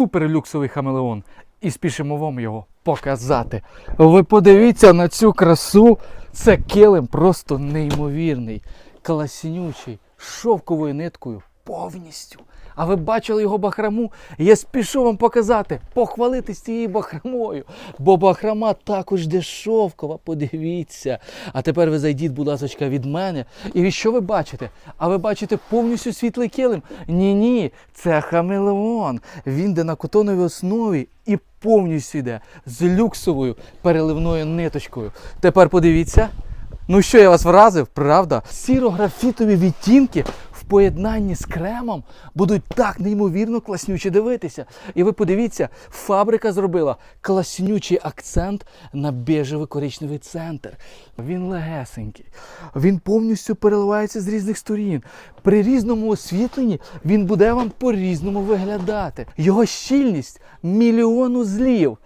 суперлюксовий хамелеон. І спішимо вам його показати. Ви подивіться на цю красу. Це килим просто неймовірний, класнючий, шовковою ниткою повністю. А ви бачили його бахраму? Я спішу вам показати, похвалитись цією бахрамою. Бо бахрама також де шовкова, подивіться. А тепер ви зайдіть, будь ласка, від мене. І що ви бачите? А ви бачите повністю світлий килим? Ні, ні, це хамелеон. Він де на котоновій основі і повністю йде з люксовою переливною ниточкою. Тепер подивіться. Ну що я вас вразив, правда? Сіро-графітові відтінки поєднанні з кремом будуть так неймовірно класнюче дивитися. І ви подивіться, фабрика зробила класнючий акцент на бежевий коричневий центр. Він легесенький, він повністю переливається з різних сторін. При різному освітленні він буде вам по-різному виглядати. Його щільність мільйон узлів.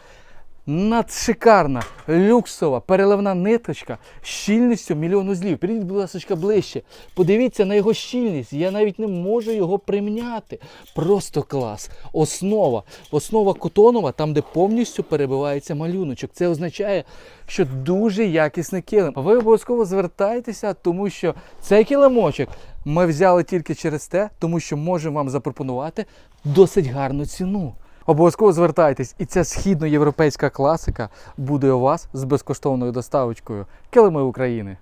Надшикарна, люксова, переливна ниточка з щільністю мільйон узлів. Підіть, будь ласка, ближче. Подивіться на його щільність. Я навіть не можу його приміняти. Просто клас. Основа. Основа котонова, там, де повністю перебивається малюночок. Це означає, що дуже якісний килим. Ви обов'язково звертайтеся, тому що цей килимочок ми взяли тільки через те, тому що можемо вам запропонувати досить гарну ціну. Обов'язково звертайтесь, і ця східноєвропейська класика буде у вас з безкоштовною доставочкою. Килими України.